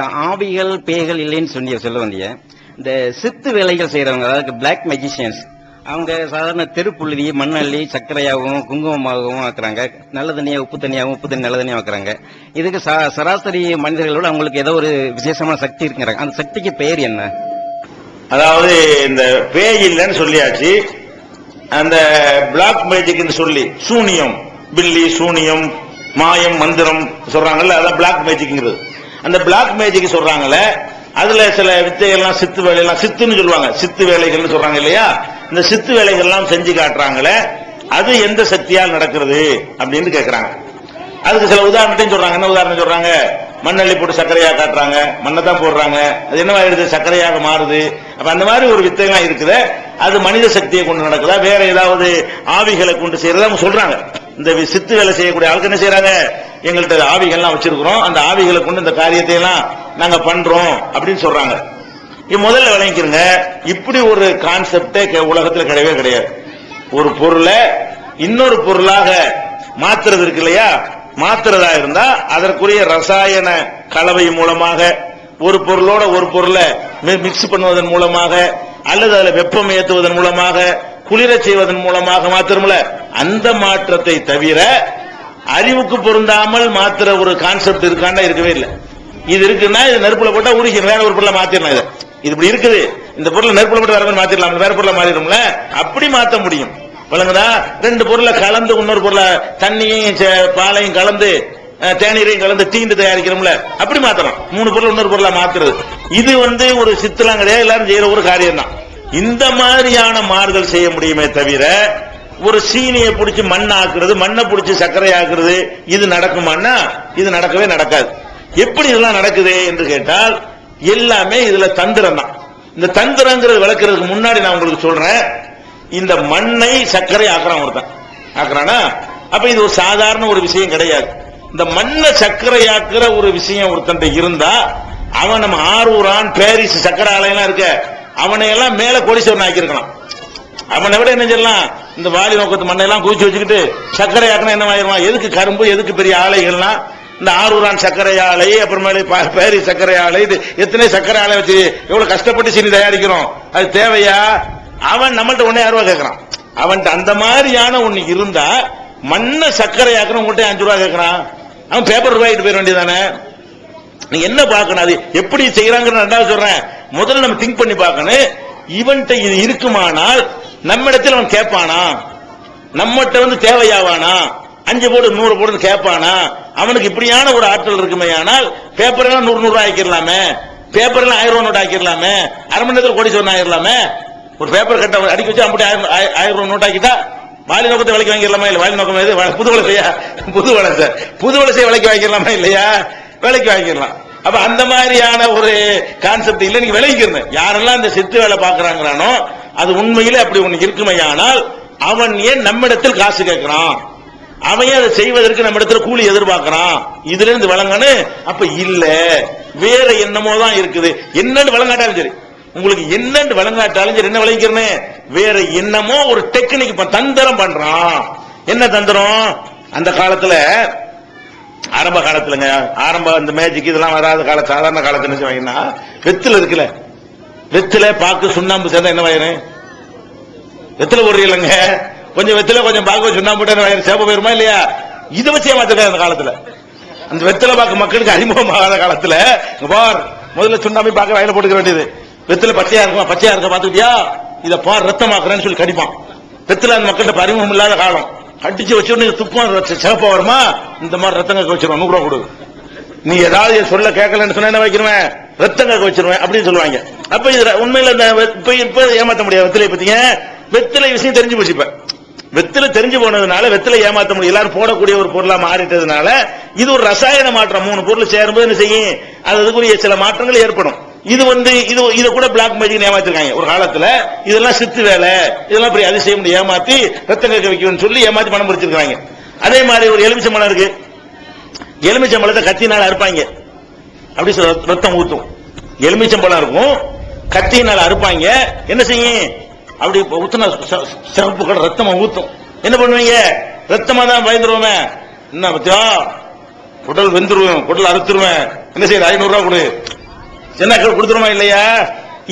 ஆவிகள் பேய்கள் இல்லைன்னு சொல்லி சொல்ல வந்தீங்க இந்த சித்து வேலைகள் செய்யறவங்க அதாவது பிளாக் மெஜிஷியன்ஸ் அவங்க சாதாரண தெருப்புழுதி மண்ணள்ளி சர்க்கரையாகவும் குங்குமமாகவும் ஆக்குறாங்க. நல்ல தண்ணியா உப்பு தண்ணியாகவும் உப்பு தண்ணி நல்ல தண்ணியாக ஆக்குறாங்க. இதுக்கு சா- சராசரி மனிதர்களோட அவங்களுக்கு ஏதோ ஒரு விசேஷமான சக்தி இருக்குங்கிறாங்க. அந்த சக்திக்கு பெயர் என்ன? அதாவது இந்த பேய் இல்லைன்னு சொல்லியாச்சு. அந்த பிளாக் மேஜிக்னு சொல்லி சூனியம் பில்லி சூனியம் மாயம் மந்திரம் சொல்றாங்கல்ல அதான் பிளாக் மேஜிக்ங்கிறது அந்த பிளாக் மேஜிக் சொல்றாங்கல்ல அதுல சில வித்தைகள்லாம் சித்து வேலையெல்லாம் சித்துன்னு சொல்லுவாங்க. சித்து வேலைகள்னு சொல்றாங்க இல்லையா? இந்த சித்து வேலைகள்லாம் செஞ்சு காட்டுறாங்களே அது எந்த சக்தியால் நடக்கிறது அப்படின்னு கேக்குறாங்க. அதுக்கு சில உதாரணத்தையும் சொல்றாங்க. என்ன உதாரணம் சொல்றாங்க? மண்ணள்ளி போட்டு சர்க்கரையா காட்டுறாங்க. மண்ணை தான் போடுறாங்க. அது என்னவாயிடுது? சர்க்கரையாக மாறுது. அப்ப அந்த மாதிரி ஒரு வித்தைலாம் இருக்குது. அது மனித சக்தியை கொண்டு நடக்குதா வேற ஏதாவது ஆவிகளை கொண்டு செய்யறதா அவங்க சொல்றாங்க. இந்த வி- சித்து வேலை செய்யக்கூடிய ஆளுக்கு என்ன செய்யறாங்க? எங்கள்கிட்ட ஆவிகள்லாம் வச்சிருக்கிறோம். அந்த ஆவிகளை கொண்டு இந்த காரியத்தை எல்லாம் நாங்க பண்றோம் அப்படின்னு சொல்றாங்க. முதல்ல விளங்கிக்கிறங்க இப்படி ஒரு கான்செப்டே உலகத்துல கிடையவே கிடையாது. ஒரு பொருளை இன்னொரு பொருளாக மாத்துறது இருக்கு இல்லையா? மாத்துறதா இருந்தா அதற்குரிய ரசாயன கலவை மூலமாக ஒரு பொருளோட ஒரு பொருளை மிக்ஸ் பண்ணுவதன் மூலமாக அல்லது அதுல வெப்பம் ஏற்றுவதன் மூலமாக குளிர செய்வதன் மூலமாக மாத்திரமில்ல. அந்த மாற்றத்தை தவிர அறிவுக்கு பொருந்தாமல் மாத்துற ஒரு கான்செப்ட் இருக்காண்டா இருக்கவே இல்லை. இது இருக்குன்னா இது நெருப்புல போட்டா உருகிடும் வேற ஒரு பொருளை மாத்திரலாம் இதை. இது இப்படி இருக்குது. இந்த பொருளை நெருப்புல போட்டு வேற மாதிரி மாத்திரலாம். வேற பொருளை மாறிடும்ல? அப்படி மாத்த முடியும். விளங்குதா? ரெண்டு பொருளை கலந்து இன்னொரு பொருளை தண்ணியும் சே- பாலையும் கலந்து தேநீரையும் கலந்து தீண்டு தயாரிக்கிறோம்ல அப்படி மாத்தலாம் மூணு பொருள் இன்னொரு பொருளா மாத்துறது. இது வந்து ஒரு சித்தலாம் கிடையாது எல்லாரும் செய்யற ஒரு காரியம் தான் இந்த மாதிரியான மாறுதல் செய்ய முடியுமே தவிர ஒரு சீனியை பிடிச்சி மண் ஆக்குறது மண்ணை பிடிச்சி சர்க்கரை ஆக்குறது இது நடக்குமான்னா இது நடக்கவே நடக்காது. எப்படி இதெல்லாம் நடக்குது என்று கேட்டால் எல்லாமே இதுல தந்திரம் தான். இந்த தந்திரங்கிறது விளக்குறதுக்கு முன்னாடி நான் உங்களுக்கு சொல்றேன் இந்த மண்ணை சர்க்கரை ஆக்குறான் ஒருத்தன். ஆக்குறானா? அப்ப இது ஒரு சாதாரண ஒரு விஷயம் கிடையாது. இந்த மண்ணை சர்க்கரையாக்குற ஒரு விஷயம் ஒருத்தன் இருந்தா அவன் நம்ம ஆரூரான் பேரிஸ் சக்கர ஆலயம்லாம் இருக்க அவனை எல்லாம் மேல கோடீஸ்வரன் ஆக்கியிருக்கலாம். அவனை விட என்ன செய்யலாம் இந்த வாலி நோக்கத்து மண்ணெல்லாம் குவிச்சு வச்சுக்கிட்டு சர்க்கரை ஆக்கினா என்ன ஆயிருவான் எதுக்கு கரும்பு எதுக்கு பெரிய ஆலைகள்லாம் இந்த ஆரூரான் சர்க்கரை ஆலை அப்புறமேலே பா- பாரிஸ் சர்க்கரை ஆலை இது எத்தனை சர்க்கரை ஆலை வச்சு எவ்வளவு கஷ்டப்பட்டு சீனி தயாரிக்கிறோம்? அது தேவையா? அவன் நம்மள்ட்ட ஒன்னே ரூபா கேட்கறான். அவன்கிட்ட அந்த மாதிரியான ஒண்ணு இருந்தா மண்ணை சர்க்கரை ஆக்கணும் உங்கள்கிட்ட அஞ்சு ரூபா கேட்கறான். அவன் பேப்பர் வாங்கிட்டு போயிட வேண்டியதானே நீ என்ன பார்க்கணும்? அது எப்படி செய்யறாங்கன்னு ரெண்டாவது சொல்றேன். முதல்ல நம்ம திங்க் பண்ணி பார்க்கணும். இவன்கிட்ட இது இருக்குமானால் நம்மிடத்தில் அவன் கேட்பானா? நம்மகிட்ட வந்து தேவையாவானா? அஞ்சு போடு நூறு போடு கேட்பானா? அவனுக்கு இப்படியான ஒரு ஆற்றல் இருக்குமே ஆனால் பேப்பர் எல்லாம் நூறு நூறு ஆக்கிடலாமே. பேப்பர் எல்லாம் ஆயிரம் நோட்டு நோட் ஆக்கிடலாமே. அரை மணி நேரத்தில் கோடி சொன்ன ஆயிரலாமே ஒரு பேப்பர் கட்ட அடிக்க வச்சு அப்படி ஆயிரம் ஆயிரம் ஆயிரம் ரூபாய் நோட் ஆக்கிட்டா வாலி நோக்கத்தை விலைக்கு வாங்கிடலாமா இல்ல வாலி நோக்கம் எது? புது வளசையா புது வளசை புது வளசையை விலைக்கு வாங்கிடலாமா இல்லையா? விலைக்கு வாங்கிடலாம். அப்ப அந்த மாதிரியான ஒரு கான்செப்ட் இல்ல நீங்க விளைவிக்கிறேன் யாரெல்லாம் இந்த சித்து வேலை பாக்குறாங்கிறானோ அது உண்மையிலே அப்படி ஒண்ணு இருக்குமையானால் அவன் ஏன் நம்மிடத்தில் காசு கேட்கிறான்? அவன் ஏன் அதை செய்வதற்கு நம்ம இடத்துல கூலி எதிர்பார்க்கிறான்? இதுல இருந்து விளங்கன்னு அப்ப இல்ல. வேற என்னமோ தான் இருக்குது. என்னன்னு வழங்காட்டாலும் சரி. உங்களுக்கு என்னன்னு விளங்காட்டாலும் என்ன விளங்கிக்கிறனே வேற என்னமோ ஒரு டெக்னிக் இப்ப தந்திரம் பண்றான். என்ன தந்திரம்? அந்த காலத்துல ஆரம்ப காலத்துலங்க ஆரம்ப அந்த மேஜிக் இதெல்லாம் வராத கால சாதாரண காலத்துல என்ன செய்வாங்கன்னா வெத்தில இருக்குல்ல. வெத்தில பாக்கு சுண்ணாம்பு சேர்ந்தா என்ன வயிறு? வெத்தில போடுறீங்களங்க கொஞ்சம் வெத்தில கொஞ்சம் பாக்கு சுண்ணாம்பு என்ன வயிறு? சேப்ப போயிருமா இல்லையா? இதை வச்சு ஏமாத்திருக்காங்க அந்த காலத்துல. அந்த வெத்தில பாக்கு மக்களுக்கு அறிமுகமாகாத காலத்துல பார் முதல்ல சுண்ணாம்பு பாக்க வயல போட்டுக்க வேண்டியது. வெத்தில பச்சையா இருக்குமா? பச்சையா இருக்க பாத்துக்கிட்டியா இதை பார் ரத்தமாக்குறேன்னு சொல்லி கடிப்பான். வெத்துல அந்த மக்கள்கிட்ட அறிமுகம் இல்லாத காலம். அடிச்சு வச்சு துப்பம் சிறப்பா வருமா? இந்த மாதிரி ரத்தம் கக்க வச்சிருவான். நூறு ரூபா கொடு. நீ ஏதாவது சொல்ல கேட்கலன்னு சொன்னா என்ன வைக்கிறவன்? ரத்தம் கக்க வச்சிருவேன் அப்படின்னு சொல்லுவாங்க. அப்ப இது உண்மையில இந்த இப்ப இப்ப ஏமாத்த முடியாது. வெத்திலை பத்தீங்க வெத்திலை விஷயம் தெரிஞ்சு போச்சு இப்ப. வெத்தில தெரிஞ்சு போனதுனால வெத்தில ஏமாத்த முடியும். எல்லாரும் போடக்கூடிய ஒரு பொருளா மாறிட்டதுனால இது ஒரு ரசாயன மாற்றம். மூணு பொருள் சேரும்போது என்ன செய்யும்? அது அதுக்குரிய சில மாற்றங்கள் ஏற்படும். இது வந்து இது இதை கூட பிளாக் மேஜிக் ஏமாத்திருக்காங்க. ஒரு காலத்துல இதெல்லாம் சித்து வேலை இதெல்லாம் பெரிய அதிசயம் ஏமாத்தி ரத்தம் கேட்க வைக்கணும்னு சொல்லி ஏமாத்தி பணம் பிடிச்சிருக்காங்க அதே மாதிரி ஒரு எலுமிச்சம்பழம் இருக்கு. எலுமிச்சம்பழத்தை கத்தினால அறுப்பாங்க. அப்படி ரத்தம் ஊத்தும். எலுமிச்சம்பழம் இருக்கும் கத்தியினால அறுப்பாங்க. என்ன செய்யும்? அப்படி ஊத்தின ச- ரத்தமா ஊத்தும். என்ன பண்ணுவீங்க? ரத்தமா தான் பயந்துருவோமே. என்ன பத்தியா குடல் வெந்துருவேன் குடல் அறுத்துருவேன். என்ன செய்யற ஐநூறு ரூபா கொடு. என்ன கொடுத்துருமா இல்லையா?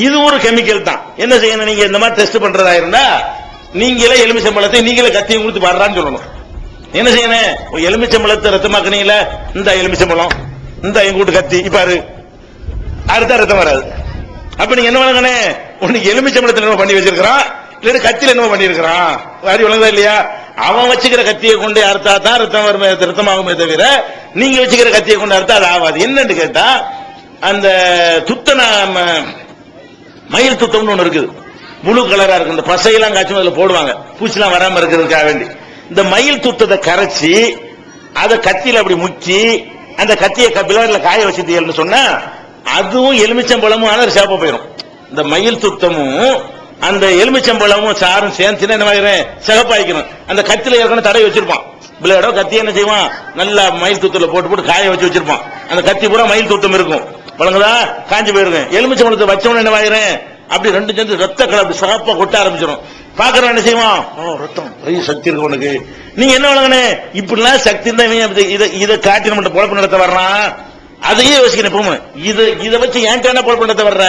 இது ஒரு கெமிக்கல் தான். என்ன செய்யணும்? நீங்க இந்த மாதிரி டெஸ்ட் பண்றதா இருந்தா நீங்களே எலுமிச்சம்பழத்தை நீங்களே கத்தியும் கொடுத்து பாடுறான்னு சொல்லணும். என்ன செய்யணும்? எலுமிச்சம்பழத்தை ரத்தமாக்குனீங்கள? இந்த எலுமிச்சம்பழம். இந்த எங்க வீட்டு கத்தி இப்பாரு அடுத்த ரத்தம் வராது. அப்ப நீங்க என்ன வழங்கனே உனக்கு எலுமிச்சம்பழத்தில் என்ன பண்ணி வச்சிருக்கிறான். இல்ல கத்தியில என்ன பண்ணிருக்கிறான் அறிவு வழங்குதா இல்லையா? அவன் வச்சுக்கிற கத்தியை கொண்டு அறுத்தா தான் ரத்தம் வருமே ரத்தமாகுமே தவிர நீங்க வச்சுக்கிற கத்தியை கொண்டு அறுத்தா அது ஆகாது. என்னன்னு கேட்டா அந்த துத்தன மயில் துத்தம்னு ஒன்று இருக்குது. முழு கலரா இருக்கு இந்த பசையெல்லாம் காய்ச்சும் அதில் போடுவாங்க. பூச்சிலாம் வராமல் இருக்கிறதுக்காக வேண்டி. இந்த மயில் துத்தத்தை கரைச்சி அதை கத்தியில் அப்படி முக்கி அந்த கத்தியை பிளர்ல காய வச்சுட்டீங்கன்னு சொன்னா அதுவும் எலுமிச்சம்பழமும் ஆனால் சேப்ப போயிடும் இந்த மயில் துத்தமும் அந்த எலுமிச்சம்பழமும் சாரும் சேர்ந்துச்சுன்னா என்ன ஆகிரும் சிகப்பாய்க்கணும் அந்த கத்தில ஏற்கனவே தடவை வச்சிருப்பான். பிள்ளையோட கத்தி என்ன செய்வான்? நல்லா மயில் தூத்துல போட்டு போட்டு காய வச்சு வச்சிருப்பான். அந்த கத்தி பூரா மயில் துத்தம் இருக்கும். வழங்குதா? காஞ்சி போயிருக்கும் எலுமிச்சம்பழத்தை வச்சவன என்ன ஆகிரும் அப்படி ரெண்டு சேர்ந்து ரத்த கலர் அப்படி சிகப்பா கொட்ட ஆரம்பிச்சிடும் பாக்குறவன் என்ன செய்வான்? ஓ ரத்தம். பெரிய சக்தி இருக்கு உனக்கு. நீங்க என்ன வழங்கினே? இப்படிலாம் சக்தி இருந்தா இதை இதை காட்டி நம்ம பொழப்பு நடத்த வர்றான்? அதையே யோசிக்கணும் எப்பவுமே இது இதை வச்சு ஏன் என்ன பொழப்பு நடத்த வர்ற?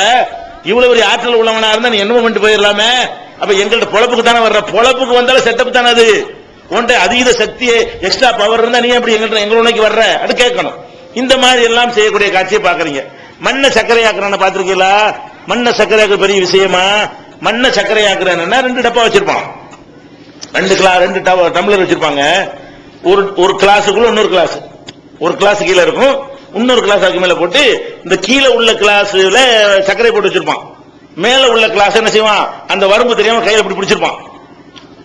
இவ்வளவு பெரிய ஆற்றல் உள்ளவனா இருந்தா நீ என்னமோ பண்ணிட்டு போயிடலாமே. அப்ப எங்கள்ட்ட பொழப்புக்கு தானே வர்ற? பொழப்புக்கு வந்தாலும் செட்டப் தானே அது. உன்ட்ட அதீத சக்தி எக்ஸ்ட்ரா பவர் இருந்தா நீ எப்படி எங்கள்ட்ட எங்களை வர்ற? அது கேட்கணும். இந்த மாதிரி எல்லாம் செய்யக்கூடிய காட்சியை பாக்குறீங்க மண்ணை சர்க்கரையாக்குறான பாத்திருக்கீங்களா மண்ணை சர்க்கரையாக்குற பெரிய விஷயமா? மண்ணை சர்க்கரையாக்குறான்னா ரெண்டு டப்பா வச்சிருப்பான். ரெண்டு கிளா ரெண்டு டம்ளர் வச்சிருப்பாங்க. ஒரு ஒரு கிளாஸுக்குள்ள இன்னொரு கிளாஸ். ஒரு கிளாஸ் கீழே இருக்கும். இன்னொரு கிளாஸ் அதுக்கு மேல போட்டு இந்த கீழே உள்ள கிளாஸ்ல சர்க்கரை போட்டு வச்சிருப்பான். மேல உள்ள கிளாஸ் என்ன செய்வான்? அந்த வரம்பு தெரியாம கையில இப்படி பிடிச்சிருப்பான்.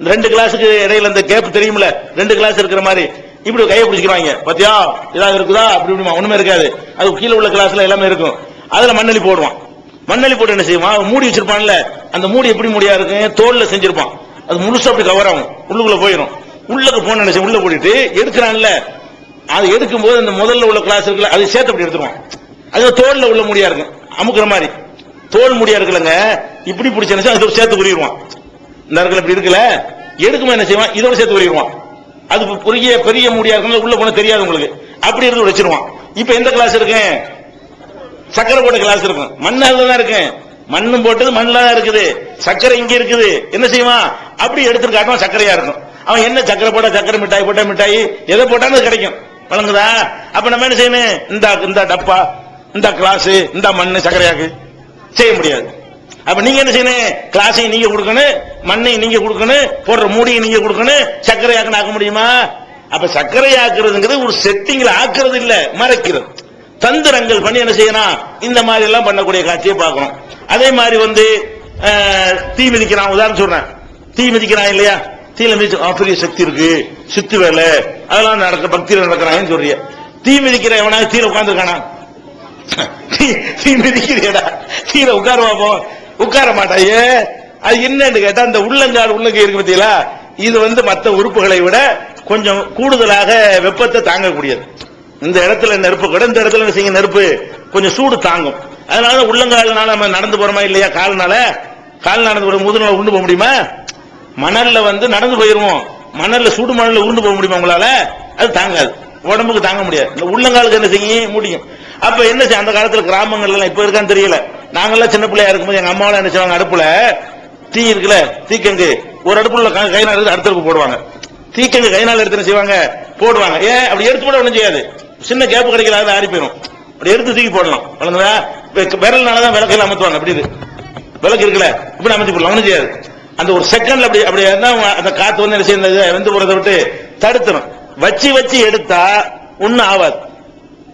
ரெண்டு கிளாஸுக்கு இடையில இந்த கேப் தெரியும்ல? ரெண்டு கிளாஸ் இருக்கிற மாதிரி. இப்படி கையை பிடிச்சிக்கிறாங்க பத்தியா? ஏதாவது இருக்குதா? அப்படி இப்படிமா. ஒண்ணுமே இருக்காது. அது கீழே உள்ள கிளாஸ்ல எல்லாமே இருக்கும். அதுல மண்ணலி போடுவான். மண்ணலி போட்டு என்ன செய்வான்? மூடி வச்சிருப்பான்ல. அந்த மூடி எப்படி மூடியா இருக்கு தோல்ல செஞ்சிருப்பான். அது முழுசா அப்படி கவர் ஆகும். உள்ளுக்குள்ள போயிடும் உள்ளக்கு போன நினைச்சு உள்ள போட்டுட்டு எடுக்கிறான்ல. அது எடுக்கும் போது அந்த முதல்ல உள்ள கிளாஸ் இருக்குல்ல அது சேர்த்து அப்படி எடுத்துருவான். அது தோல்ல உள்ள முடியா இருக்கும். அமுக்குற மாதிரி. தோல் முடியா இருக்குல்லங்க. இப்படி பிடிச்ச நினைச்சு அது சேர்த்து உரிடுவான் இந்த இடத்துல இப்படி இருக்குல்ல? எடுக்குமா என்ன செய்வான்? இதோட சேர்த்து உரிடுவான் அது பெரிய பெரிய முடியா இருக்கும் உள்ள போன தெரியாது உங்களுக்கு. அப்படி இருந்து வச்சிருவான் இப்ப எந்த கிளாஸ் இருக்கு? சக்கரை போட்ட கிளாஸ் இருக்கும் மண்ணால தான் இருக்கு. மண்ணும் போட்டது மண்ணில் தான் இருக்குது. சக்கரை இங்க இருக்குது. என்ன செய்வான்? அப்படி எடுத்து காட்டுவான் சக்கரையா இருக்கும். அவன் என்ன சக்கரை போட்டா சக்கரை மிட்டாய் போட்டா மிட்டாய்? எதை போட்டாலும் அது கிடைக்கும். வழங்குதா? அப்ப நம்ம என்ன செய்யணும்? இந்த இந்த டப்பா இந்த கிளாஸ் இந்த மண்ணு சக்கரையாக்கு செய்ய முடியாது. அப்ப நீங்க என்ன செய்யணும்? கிளாஸையும் நீங்க கொடுக்கணும் மண்ணையும் நீங்க கொடுக்கணும் போடுற மூடியை நீங்க கொடுக்கணும் சர்க்கரையாக்கணும் ஆக்க முடியுமா? அப்ப சர்க்கரை ஆக்குறதுங்கிறது ஒரு செட்டிங்ல ஆக்குறது இல்ல மறைக்கிறது. தந்திரங்கள் பண்ணி என்ன செய்யணும்? இந்த மாதிரி எல்லாம் பண்ணக்கூடிய காட்சியை பார்க்கணும். அதே மாதிரி வந்து தீ மிதிக்கிறான். உதாரணம் சொல்றேன். தீ மிதிக்கிறான் இல்லையா? தீல மிதிச்சு ஆ, பெரிய சக்தி இருக்கு. சித்து வேலை. அதெல்லாம் நடக்க பக்தியில நடக்கிறாங்கன்னு சொல்றிய. தீ மிதிக்கிற எவனா? தீல உட்காந்துருக்கானா தீ- மிதிக்கிறியடா. கீழே உட்கார உட்கார மாட்டாயே அது என்னன்னு கேட்டா அந்த உள்ளங்கால் உள்ளங்கை இருக்கு பார்த்தீங்களா? இது வந்து மற்ற உறுப்புகளை விட கொஞ்சம் கூடுதலாக வெப்பத்தை தாங்கக்கூடியது. இந்த இடத்துல நெருப்பு கூட இந்த இடத்துல செய்ய நெருப்பு கொஞ்சம் சூடு தாங்கும். அதனால உள்ளங்கால்னால நம்ம நடந்து போறோமா இல்லையா கால்னால? கால் நடந்து போற முதுகுல உண்டு போக முடியுமா? மணல்ல வந்து நடந்து போயிருவோம். மணல்ல சூடு மணல்ல உருண்டு போக முடியுமா உங்களால? அது தாங்காது. உடம்புக்கு தாங்க முடியாது. இந்த உள்ளங்காலுக்கு என்ன செய்யும்? முடியும் அப்ப என்ன செய்ய அந்த காலத்துல கிராமங்கள்லாம் இப்ப இருக்கான்னு தெரியல. நாங்கெல்லாம் சின்ன பிள்ளையா இருக்கும்போது எங்க அம்மாவெல்லாம் என்ன செய்வாங்க அடுப்புல தீ இருக்குல்ல தீக்கங்கு ஒரு அடுப்புல உள்ள கை நாள் எடுத்து அடுத்த அடுப்பு போடுவாங்க. தீக்கங்கு கை நாள் எடுத்து என்ன செய்வாங்க? போடுவாங்க. ஏன் அப்படி எடுத்து போட ஒண்ணும் செய்யாது. சின்ன கேப்பு கிடைக்கல அது ஆறி போயிடும் அப்படி எடுத்து தூக்கி போடலாம். வழங்குதா? விரல்னாலதான் விளக்கையில அமர்த்துவாங்க அப்படி இது. விளக்கு இருக்குல்ல இப்படி அமைச்சு போடலாம். ஒண்ணும் செய்யாது. அந்த ஒரு செகண்ட்ல அப்படி அப்படி அவங்க அந்த காத்து வந்து என்ன செய்யறது வந்து போறதை விட்டு தடுத்துரும். வச்சு வச்சு எடுத்தா ஒன்னும் ஆகாது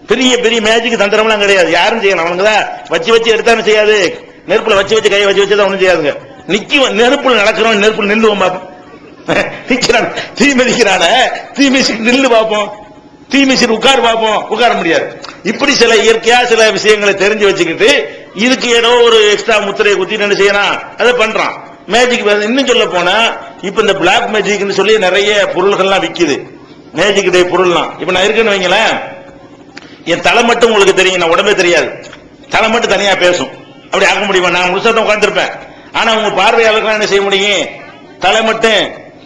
பெரிய பெரிய மேஜிக் தந்திரம்லாம் கிடையாது. யாரும் செய்யணும். அவனுங்கதான் வச்சு வச்சு எடுத்தாலும் செய்யாது. நெருப்புல வச்சு வச்சு கையை வச்சு வச்சு தான் ஒன்றும் செய்யாதுங்க. நிக்கி நெருப்புல நடக்கிறோம் நெருப்புல நின்றுவோம் பார்ப்போம் நிக்கிறான். தீ மிதிக்கிறான. தீ மிதிச்சு நில்லு பார்ப்போம் தீ மிதிச்சு உட்கார் பார்ப்போம் உட்கார முடியாது. இப்படி சில இயற்கையா சில விஷயங்களை தெரிஞ்சு வச்சுக்கிட்டு இதுக்கு ஏதோ ஒரு எக்ஸ்ட்ரா முத்திரையை குத்தி என்ன செய்யலாம் அதை பண்றான். மேஜிக் இன்னும் சொல்ல போனா இப்ப இந்த பிளாக் மேஜிக்னு சொல்லி நிறைய பொருள்கள்லாம் விக்குது. மேஜிக் டே பொருள்லாம். இப்ப நான் இருக்கேன்னு வைங்களேன். என் தலை மட்டும் உங்களுக்கு தெரியும் நான் உடம்பே தெரியாது. தலை மட்டும் தனியா பேசும். அப்படி ஆக முடியுமா? நான் முழுசா தான் உட்கார்ந்திருப்பேன். ஆனா உங்க பார்வையாளர்கள் என்ன செய்ய முடியும்? தலை மட்டும்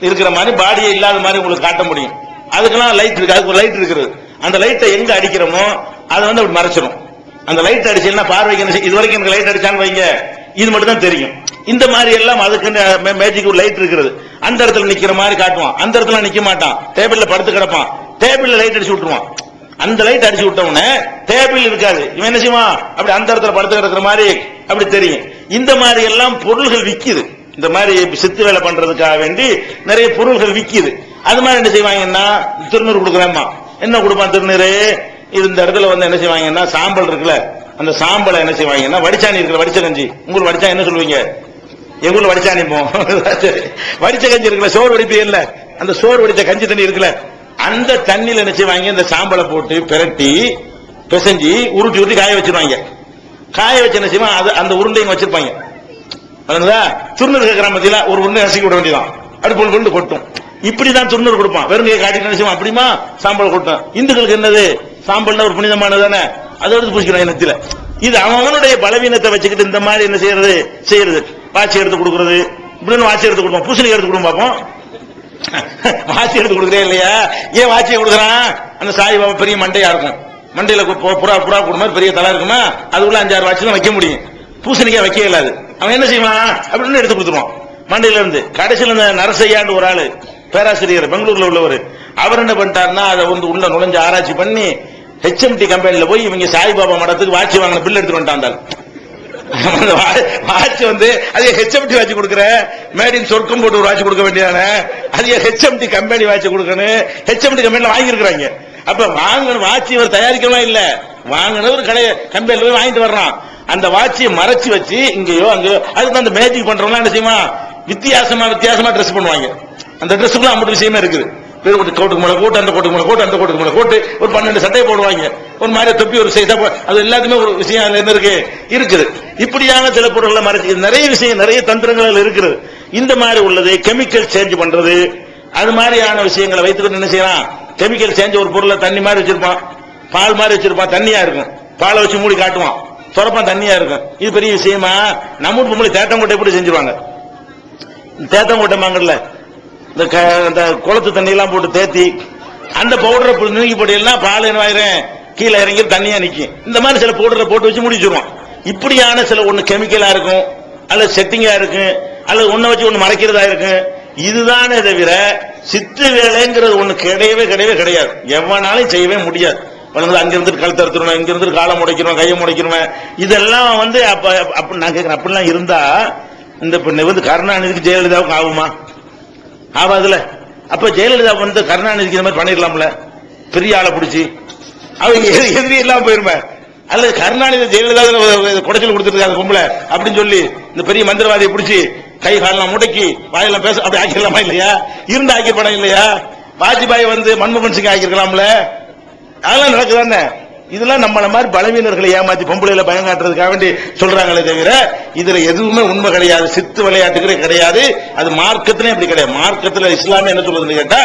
இருக்கிற மாதிரி பாடியே இல்லாத மாதிரி உங்களுக்கு காட்ட முடியும். அதுக்கெல்லாம் லைட் இருக்கு. அதுக்கு ஒரு லைட் இருக்குது. அந்த லைட்டை எங்க அடிக்கிறோமோ அதை வந்து அப்படி மறைச்சிடும் அந்த லைட் அடிச்சுன்னா பார்வைக்கு என்ன இது வரைக்கும் எனக்கு லைட் அடிச்சான்னு வைங்க. இது மட்டும் தான் தெரியும். இந்த மாதிரி எல்லாம் அதுக்கு மேஜிக் ஒரு லைட் இருக்கிறது அந்த இடத்துல நிக்கிற மாதிரி காட்டுவான். அந்த இடத்துல நிக்க மாட்டான். டேபிள்ல படுத்து கிடப்பான். டேபிள்ல லைட் அடிச்சு விட்டுருவான். அந்த லைட் அடிச்சு விட்ட டேபிள் இருக்காது. இவன் என்ன செய்வான்? அப்படி அந்த இடத்துல படுத்து கிடக்குற மாதிரி அப்படி தெரியும். இந்த மாதிரி எல்லாம் பொருள்கள் விக்குது. இந்த மாதிரி சித்து வேலை பண்றதுக்காக வேண்டி நிறைய பொருள்கள் விக்குது. அது மாதிரி என்ன செய்வாங்கன்னா திருநூறு கொடுக்குறேம்மா என்ன கொடுப்பான் திருநூறு இது இந்த இடத்துல வந்து என்ன செய்வாங்கன்னா சாம்பல் இருக்குல்ல அந்த சாம்பலை என்ன செய்வாங்கன்னா வடிச்சாணி இருக்குல்ல வடிச்ச கஞ்சி உங்களுக்கு வடிச்சா என்ன சொல்லுவீங்க? எங்க ஊர்ல வடிச்சாணிப்போம் வடிச்ச கஞ்சி இருக்குல்ல சோறு வடிப்பு இல்ல அந்த சோறு வடிச்ச கஞ்சி தண்ணி இருக்குல்ல அந்த தண்ணியில் என்ன செய்வாங்க இந்த சாம்பலை போட்டு பிரட்டி பிசைஞ்சு உருட்டி உருட்டி காய வச்சிருவாங்க. காய வச்சு என்ன செய்வான் அது அந்த உருண்டையும் வச்சிருப்பாங்க. அதுங்களா துருநூறு கேட்கறான் மத்தியில ஒரு உருண்டை நசுக்கி விட வேண்டியதான் அப்படி பொண்ணு கொண்டு கொட்டும். இப்படிதான் துருநூறு கொடுப்பான். வெறும் கையை காட்டிட்டு அப்படிமா சாம்பல் கொட்டும். இந்துக்களுக்கு என்னது? சாம்பல்னா ஒரு புனிதமானது தானே அதை எடுத்து பூசிக்கிறான் நெத்தில இது அவனுடைய பலவீனத்தை வச்சுக்கிட்டு இந்த மாதிரி என்ன செய்யறது? செய்யறது. வாட்சி எடுத்து கொடுக்கறது. இப்படின்னு வாட்சி எடுத்து கொடுப்போம் பூசணி எடுத்து கொடுப்போம் பார்ப்போம் வாட்சி எடுத்து கொடுக்குறே இல்லையா? ஏன் வாட்சியை கொடுக்குறான்? அந்த சாய்பாபா பெரிய மண்டையா இருக்கும். மண்டையில கு- புறா புறா கொடுமா பெரிய தலை இருக்குமா? அதுக்குள்ள அஞ்சாறு வாட்சி தான் வைக்க முடியும். பூசணிக்காய் வைக்க இயலாது அவன் என்ன செய்வான்? அப்படின்னு எடுத்து கொடுத்துருவான். மண்டையில இருந்து. கடைசியில் இந்த நரசையாண்டு ஒரு ஆளு பேராசிரியர் பெங்களூர்ல உள்ளவர். அவர் என்ன பண்ணிட்டாருன்னா அதை வந்து உள்ள நுழைஞ்சு ஆராய்ச்சி பண்ணி ஹெச்எம்டி கம்பெனில போய் இவங்க சாய்பாபா மடத்துக்கு வாட்சி வாங்கின பில் எடுத்துட்டு வந்துட்டான் வாட்ச் வந்து அது ஹெச்எம்டி வாட்ச் கொடுக்குற? இன் சொர்க்கம் போட்டு ஒரு வாட்ச் கொடுக்க வேண்டியதானே? அது ஹெச்எம்டி கம்பெனி வாட்ச் கொடுக்கணும்? ஹெச்எம்டி கம்பெனில வாங்கியிருக்கிறாங்க. அப்ப வாங்கணும் வாட்ச் இவர் தயாரிக்கலாம் இல்ல? வாங்கினவர் கடை கம்பெனில போய் வாங்கிட்டு வர்றான். அந்த வாட்சியை மறைச்சு வச்சு இங்கேயோ அங்கேயோ அதுக்கு அந்த மேஜிக் பண்றவங்க என்ன செய்யுமா வித்தியாசமா வித்தியாசமா ட்ரெஸ் பண்ணுவாங்க. அந்த ட்ரெஸ்ஸுக்குள்ள ஐம்பது விஷயமே இருக்குது. பேர் கோட்டுக்கு மேல கோட்டு அந்த கோட்டுக்கு மேல கோட்டு அந்த கோட்டுக்கு மேல கோட்டு. ஒரு பன்னெண்டு சட்டையை போடுவாங்க. ஒரு மாதிரி தொப்பி ஒரு சைஸா அது எல்லாத்துமே ஒரு விஷயம் அதுல என்ன இருக்கு? இருக்குது. இப்படியான சில பொருள்களை மறைச்சு நிறைய விஷயம் நிறைய தந்திரங்கள் இருக்குது இந்த மாதிரி உள்ளது கெமிக்கல் சேஞ்ச் பண்றது. அது மாதிரியான விஷயங்களை வைத்துக்கிட்டு என்ன செய்யலாம்? கெமிக்கல் சேஞ்ச் ஒரு பொருளை தண்ணி மாதிரி வச்சிருப்பான். பால் மாதிரி வச்சிருப்பான். தண்ணியா இருக்கும். பாலை வச்சு மூடி காட்டுவான். சுரப்பான் தண்ணியா இருக்கும். இது பெரிய விஷயமா? நம்ம ஊர் பொம்பளை தேட்டங்கோட்டை எப்படி செஞ்சிருவாங்க? தேத்தங்கோட்டை மாங்கல்ல இந்த க- இந்த குளத்து தண்ணி எல்லாம் போட்டு தேத்தி அந்த பவுடரை நீக்கி போட்டீங்கன்னா பால் என்ன கீழே இறங்கி தண்ணியா நிற்கும் இந்த மாதிரி சில பவுடரை போட்டு வச்சு முடிச்சிருவோம். இப்படியான சில ஒன்று கெமிக்கலா இருக்கும் அல்லது செட்டிங்கா இருக்கும் அல்லது ஒன்றை வச்சு ஒன்று மறைக்கிறதா இருக்கும். இதுதானே தவிர சித்து வேலைங்கிறது ஒன்று கிடையவே கிடையவே கிடையாது. எவனாலும் செய்யவே முடியாது. வளர்ந்து அங்க இருந்து கழுத்து அறுத்துருவேன் இங்க காலை முடைக்கிறோம் கையை முடைக்கிறோம். இதெல்லாம் வந்து அப்ப அப்படி நான் கேட்குறேன் அப்படிலாம் இருந்தா இந்த இப்ப வந்து கருணாநிதிக்கு ஜெயலலிதாவுக்கு ஆகுமா? ஆகாதுல அப்ப ஜெயலலிதா வந்து கருணாநிதிக்கு இந்த மாதிரி பண்ணிடலாம்ல? பெரிய ஆளை பிடிச்சி. அவங்க எதிரி எதிரி போயிருமே. அல்லது கருணாநிதி ஜெயலலிதா குடைச்சல் கொடுத்துருக்காங்க பொம்பளை அப்படின்னு சொல்லி இந்த பெரிய மந்திரவாதியை பிடிச்சி கை காலெல்லாம் முடக்கி வாயெல்லாம் பேச அப்படி ஆக்கிடலாமா இல்லையா? இருந்து ஆக்கி படம் இல்லையா? வாஜ்பாய் வந்து மன்மோகன் சிங் ஆக்கியிருக்கலாம்ல? அதெல்லாம் நடக்குதானே? இதெல்லாம் நம்மள மாதிரி பலவீனர்களை ஏமாத்தி பொம்பளையில பயம் காட்டுறதுக்காக வேண்டி சொல்றாங்களே தவிர இதுல எதுவுமே உண்மை கிடையாது. சித்து விளையாட்டுகளே கிடையாது. அது மார்க்கத்திலே அப்படி கிடையாது. மார்க்கத்துல இஸ்லாமே என்ன சொல்றதுன்னு கேட்டா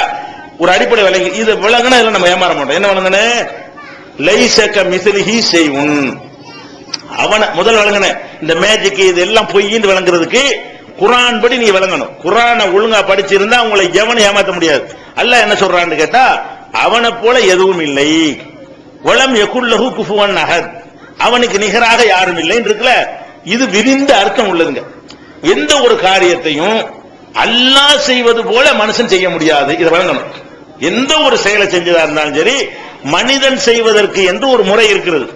ஒரு அடிப்படை விலங்கு. இது விலங்குனா இதுல நம்ம ஏமாற மாட்டோம். என்ன விலங்குனே? லைசக்க மிசிலிஹி உன் அவன முதல் விளங்கின இந்த மேஜிக் இது எல்லாம் பொய்ன்னு விளங்குறதுக்கு குரான் படி நீ விளங்கணும். குரானை ஒழுங்கா படிச்சிருந்தா உங்களை எவனை ஏமாத்த முடியாது. அல்ல என்ன சொல்றான்னு கேட்டா அவனை போல எதுவும் இல்லை. வளம் எக்குள்ளஹு குஃபுவன் நகர் அவனுக்கு நிகராக யாரும் இல்லைன்னு இருக்குல்ல? இது விரிந்த அர்த்தம் உள்ளதுங்க. எந்த ஒரு காரியத்தையும் அல்லாஹ் செய்வது போல மனுஷன் செய்ய முடியாது. இதை வழங்கணும். எந்த ஒரு செயலை செஞ்சதா இருந்தாலும் சரி மனிதன் செய்வதற்கு என்று ஒரு முறை இருக்கிறது.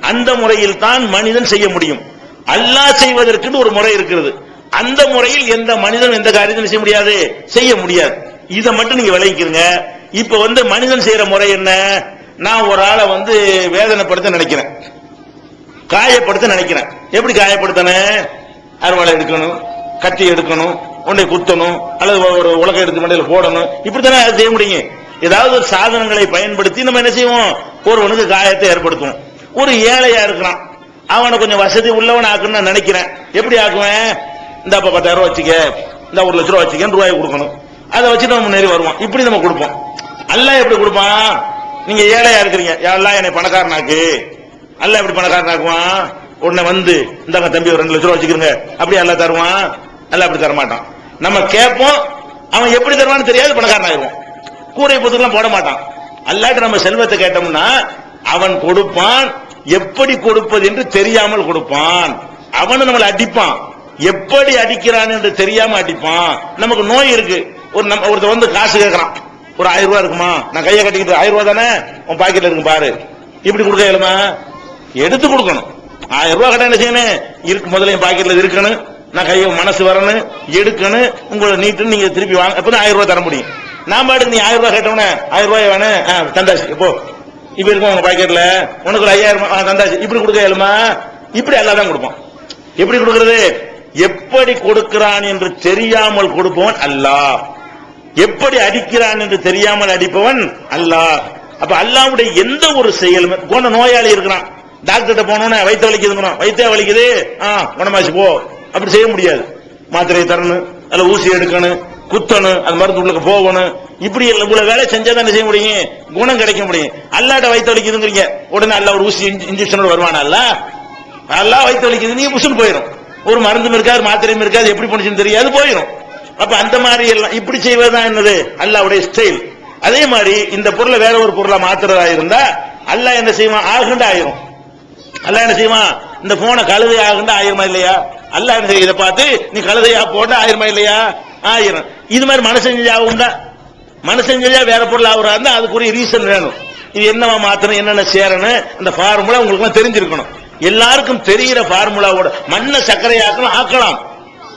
அந்த முறையில் தான் மனிதன் செய்ய முடியும். அல்லாஹ் செய்வதற்கு ஒரு முறை இருக்கிறது. அந்த முறையில் எந்த மனிதன் எந்த காரியத்தையும் செய்ய முடியாது. செய்ய முடியாது. இதை மட்டும் நீங்க விளங்கிக்கிறங்க. இப்ப வந்து மனிதன் செய்யற முறை என்ன? நான் ஒரு ஆளை வந்து வேதனைப்படுத்த நினைக்கிறேன். காயப்படுத்த நினைக்கிறேன். எப்படி காயப்படுத்தனே? அறுவாலை எடுக்கணும் கத்தி எடுக்கணும் உன்னை குத்தணும் அல்லது ஒரு உலக எடுத்து மண்டையில் போடணும். இப்படித்தானே அதை செய்ய முடியும்? ஏதாவது ஒரு சாதனங்களை பயன்படுத்தி நம்ம என்ன செய்வோம்? ஒருவனுக்கு காயத்தை ஏற்படுத்துவோம். ஒரு ஏழையா இருக்கிறான். அவனை கொஞ்சம் வசதி உள்ளவன் ஆக்கணும்னு நான் நினைக்கிறேன். எப்படி ஆக்குவேன்? இந்த அப்பா பத்தாயிரம் ரூபா வச்சுக்க இந்த ஒரு லட்ச ரூபா வச்சுக்க ரூபாய் கொடுக்கணும். அதை வச்சு நம்ம முன்னேறி வருவோம். இப்படி நம்ம கொடுப்போம். அல்ல எப்படி கொடுப்பான்? நீங்க ஏழையா இருக்கிறீங்க. எல்லாம் என்னை பணக்காரனாக்கு? அல்ல எப்படி பணக்காரனாக்குவான்? உடனே வந்து இந்தாங்க தம்பி ஒரு ரெண்டு லட்ச ரூபா வச்சுக்கிறங்க அப்படி அல்ல தருவான். அல்ல அப்படி தரமாட்டான். நம்ம கேட்போம் அவன் எப்படி தருவான்னு தெரியாது பணக்காரன் கூரை புத்துக்கெல்லாம் போட மாட்டான். அல்லாட்டு நம்ம செல்வத்தை கேட்டோம்னா அவன் கொடுப்பான். எப்படி கொடுப்பது என்று தெரியாமல் கொடுப்பான். அவன் நம்மளை அடிப்பான். எப்படி அடிக்கிறான் என்று தெரியாம அடிப்பான். நமக்கு நோய் இருக்கு. ஒரு நம்ம ஒருத்தர் வந்து காசு கேட்கறான். ஒரு ஆயிரம் ரூபாய் இருக்குமா? நான் கையை கட்டிக்கிட்டு ஆயிரம் ரூபாய் தானே? உன் பாக்கெட்ல இருக்கு பாரு. இப்படி கொடுக்க இயலுமா? எடுத்து கொடுக்கணும். ஆயிரம் ரூபாய் கட்ட என்ன செய்யணும்? இருக்கு முதல்ல என் பாக்கெட்ல இருக்கணும். நான் கையை மனசு வரணும். எடுக்கணும். உங்களை நீட்டு நீங்க திருப்பி வாங்க. அப்பதான் ஆயிரம் ரூபாய் தர முடியும்? நான் பாட்டு நீ ஆயிரம் ரூபாய் கேட்டவனே ஆயிரம் ரூபாய் வேணும் தந்தாச்சு. இப்போ இப்ப இருக்கும் உங்க பாக்கெட்ல உனக்கு ஒரு ஐயாயிரம் ரூபாய், ஆ, தந்தாச்சு. இப்படி கொடுக்க இயலுமா? இப்படி எல்லாம் தான் கொடுப்பான் எப்படி கொடுக்கறது? எப்படி கொடுக்கிறான் என்று தெரியாமல் கொடுப்பவன் அல்லாஹ். எப்படி அடிக்கிறான் என்று தெரியாமல் அடிப்பவன் அல்லாஹ். அப்ப அல்லாவுடைய எந்த ஒரு செயலுமே போன நோயாளி இருக்கிறான். டாக்டர்கிட்ட போனோன்னே வயிற்று வலிக்குதுங்கிறோம் வைத்த வலிக்குது. ஆ குணமாச்சு போ. அப்படி செய்ய முடியாது. மாத்திரை தரணும் அல்ல ஊசி எடுக்கணும் குத்தணும் அந்த மருந்து உள்ளுக்கு போகணும். இப்படி இவ்வளவு வேலை செஞ்சா தானே செய்ய முடியும்? குணம் கிடைக்க முடியும். அல்லாட்ட வயிற்று வலிக்குதுங்கிறீங்க. உடனே அல்ல ஒரு ஊசி இன்ஜெக்ஷனோட வருவானா அல்ல? அல்லா வயிற்று வலிக்குது நீ புசுன்னு போயிடும் ஒரு மருந்தும் இருக்காது மாத்திரையும் இருக்காது எப்படி பண்ணுச்சுன்னு தெரியாது போயிடும் அப்ப அந்த மாதிரி எல்லாம் இப்படி செய்வதுதான் என்னது? அல்லாவுடைய ஸ்டைல் அதே மாதிரி இந்த பொருளை வேற ஒரு பொருளா மாத்துறதா இருந்தா அல்லாஹ் என்ன செய்வான்? ஆகுண்டா ஆயிரும். அல்லா என்ன செய்வான்? இந்த போனை கழுதை ஆகுண்டா ஆயிருமா இல்லையா? அல்லாஹ் என்ன செய்ய இதை பார்த்து நீ கழுதையா? போட்டா ஆயிருமா இல்லையா? ஆயிரம். இது மாதிரி மனுஷன் செஞ்சு ஆகுண்டா மனுஷன் வேற பொருள் ஆகுறா இருந்தா அதுக்குரிய ரீசன் வேணும். இது என்னவா மாத்தணும் என்னென்ன சேரணும் அந்த ஃபார்முலா உங்களுக்கு தெரிஞ்சிருக்கணும். எல்லாருக்கும் தெரிகிற ஃபார்முலாவோட மண்ணை சர்க்கரையாக்கணும் ஆக்கலாம்.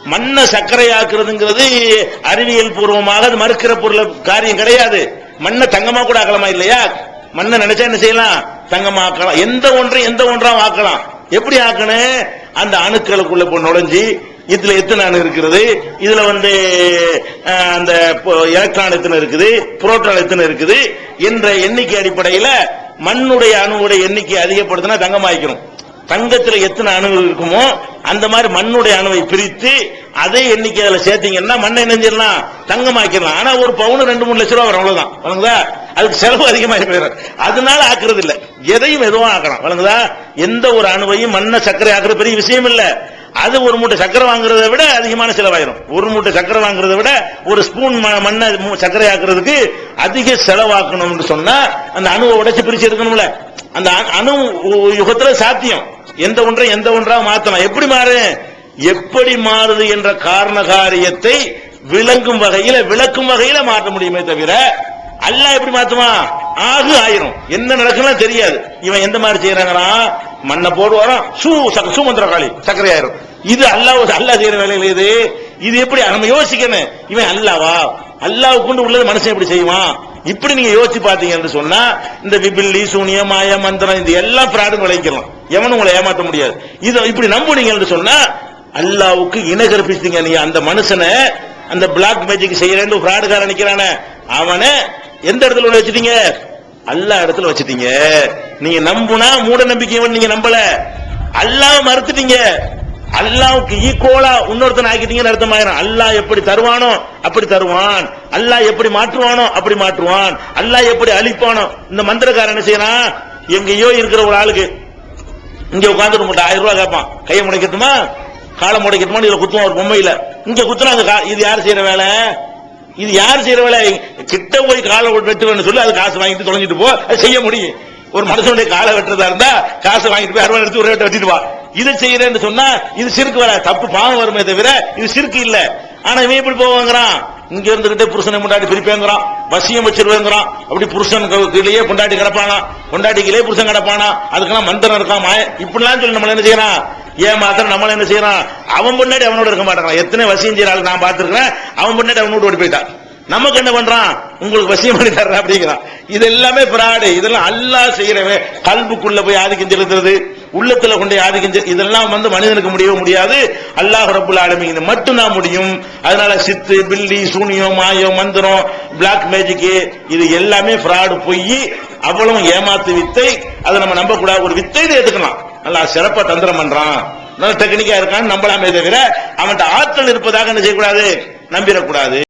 மண்ணை சர்க்கரையாக்குறதுங்கிறது அறிவியல் பூர்வமாக அது மறுக்கிற பொருள் காரியம் கிடையாது. மண்ணை தங்கமா கூட ஆக்கலாமா இல்லையா? மண்ணை நினைச்சா என்ன செய்யலாம்? தங்கமா ஆக்கலாம். எந்த ஒன்றையும் எந்த ஒன்றா ஆக்கலாம். எப்படி ஆக்கணும்? அந்த அணுக்களுக்குள்ள போய் நுழைஞ்சி இதுல எத்தனை அணு இருக்கிறது இதுல வந்து அந்த எலக்ட்ரான் எத்தனை இருக்குது? புரோட்டான் எத்தனை இருக்குது? என்ற எண்ணிக்கை அடிப்படையில மண்ணுடைய அணுவுடைய எண்ணிக்கை அதிகப்படுத்தினா தங்கமாய்க்கிறோம் தங்கத்துல எத்தனை அணு இருக்குமோ அந்த மாதிரி மண்ணுடைய அணுவை பிரித்து அதே எண்ணிக்கை அதில் சேர்த்தீங்கன்னா மண்ணை நெஞ்சிடலாம் தங்கமாக்கிடலாம். ஆனா ஒரு பவுன் ரெண்டு மூணு லட்சம் ரூபா வரும் அவ்வளவுதான். வழங்குதா? அதுக்கு செலவு அதிகமாக போயிடும் அதனால ஆக்குறது இல்லை. எதையும் எதுவும் ஆக்கலாம். வழங்குதா? எந்த ஒரு அணுவையும் மண்ணை சர்க்கரை ஆக்குறது பெரிய விஷயம் இல்லை. அது ஒரு மூட்டை சக்கரை வாங்குறத விட அதிகமான செலவாயிரும். ஒரு மூட்டை சக்கரை வாங்குறத விட ஒரு ஸ்பூன் ம- மண்ணை மு- ஆக்குறதுக்கு அதிக செலவாக்கணும்னு சொன்னா அந்த அணுவை உடைச்சு பிரிச்சு எடுக்கணும்ல. அந்த அணு- உ- யுகத்துல சாத்தியம். எந்த ஒன்றை எந்த ஒன்றா மாத்தலாம். எப்படி மாறு? எப்படி மாறுது என்ற காரண காரியத்தை விளங்கும் வகையில விளக்கும் வகையில மாற்ற முடியுமே தவிர அல்லாஹ் எப்படி மாத்துவான் ஆகு ஆயிரும். என்ன நடக்கலாம் தெரியாது. இவன் எந்த மாதிரி செய்யறாங்கன்னா மண்ணை போடுவாராம் சூ சூ சூமந்திர காளி சர்க்கரை ஆயிரும் இது அல்லாஹ் அல்லாஹ் செய்யற வேலையில இது இது எப்படி? நம்ம யோசிக்கணும். இவன் அல்லாவா? அல்லாஹ் கொண்டு உள்ளது மனுஷன் எப்படி செய்வான்? இப்படி நீங்க யோசிச்சு பாத்தீங்கன்னு சொன்னா இந்த விபில்லி சூனியம் மாய மந்திரம் இது எல்லாம் பிராடும் விளைக்கலாம் எவனும் உங்களை ஏமாற்ற முடியாது. இதை இப்படி நம்புனீங்கன்னு சொன்னா அல்லாவுக்கு இணை கற்பிச்சிட்டீங்க நீங்க அந்த மனுஷனை அந்த பிளாக் மேஜிக் செய்யறேன்னு பிராடுகாரன் நிக்கிறானே அவனை எந்த இடத்துல கொண்டு வச்சிட்டீங்க? அல்லா இடத்துல வச்சுட்டீங்க. நீங்க நம்புனா மூட நம்பிக்கை நீங்க நம்பல. அல்லாஹ் மறுத்துட்டீங்க. அல்லாவுக்கு ஈக்குவலா இன்னொருத்தன் ஆக்கிட்டீங்கன்னு அர்த்தம் ஆயிரும். அல்லாஹ் எப்படி தருவானோ அப்படி தருவான். அல்லாஹ் எப்படி மாற்றுவானோ அப்படி மாற்றுவான். அல்லாஹ் எப்படி அழிப்பானோ. இந்த மந்திரக்காரன் என்ன செய்யறான்? எங்கேயோ இருக்கிற ஒரு ஆளுக்கு இங்க உட்காந்து உங்கள்கிட்ட ஆயிரம் ரூபாய் கேட்பான். கையை முடைக்கட்டுமா? காலை முடைக்கட்டுமா இதுல குத்துவான் ஒரு பொம்மையில. இங்க குத்துனா அந்த கா- இது யார் செய்யற வேலை? இது யார் செய்யற வேலை? கிட்ட போய் காலை வெட்டுவேன்னு சொல்லி அது காசு வாங்கிட்டு தொலைஞ்சிட்டு போ. அது செய்ய முடியும். ஒரு மனுஷனுடைய காலை வெட்டுறதா இருந்தா காசு வாங்கிட்டு போய் அறுபது எடுத்து ஒரு வெட்ட வெட்டிட்டு வா. இதை செய்யறேன்னு சொன்னா இது சிறுக்கு வர தப்பு பாவம் வருமே தவிர இது சிறுக்கு இல்ல. ஆனா இவன் எப்படி போவாங்கிறான்? இங்க இருந்துகிட்டே புருஷனை முண்டாடி பிரிப்பேங்கிறான். வசியம் வச்சிருவேங்கிறான். அப்படி புருஷன் கீழே பொண்டாட்டி கிடப்பானா? பொண்டாட்டிக்கிலே புருஷன் கிடப்பானா? அதுக்கெல்லாம் மந்திரம் இருக்கான் மாய? இப்படிலாம் சொல்லி நம்மள என்ன செய்யறான்? ஏன் மாத்திரம் நம்மள என்ன செய்யறான்? அவன் முன்னாடி அவனோட இருக்க மாட்டான் எத்தனை வசியம் செய்யறாள் ஆளு நான் பார்த்திருக்கிறேன். அவன் முன்னாடி அவனோட ஓடி போயிட்டான் நமக்கு என்ன பண்றான்? உங்களுக்கு வசியம் பண்ணி தர்றேன் அப்படிங்கிறான். இது எல்லாமே பிராடு. இதெல்லாம் அல்லா செய்யறவன். கல்புக்குள்ள போய் ஆதிக்கம் செலுத்துறது. உள்ளத்துல கொண்டு ஆதிக்கம் இதெல்லாம் வந்து மனிதனுக்கு முடியவே முடியாது. அல்லாஹ் ரபுல் ஆலமிங்க இது மட்டும்தான் முடியும். அதனால சித்து பில்லி சூனியம் மாயம் மந்திரம் பிளாக் மேஜிக் இது எல்லாமே ஃப்ராடு பொய் அவ்வளவு ஏமாத்து வித்தை அதை நம்ம நம்ப கூடாது ஒரு வித்தை எடுத்துக்கலாம் நல்லா சிறப்பா தந்திரம் பண்றான். நல்ல டெக்னிக்கா இருக்கான்னு நம்பலாமே தவிர அவன்கிட்ட ஆற்றல் இருப்பதாக என்ன செய்யக்கூடாது? நம்பிடக்கூடாது.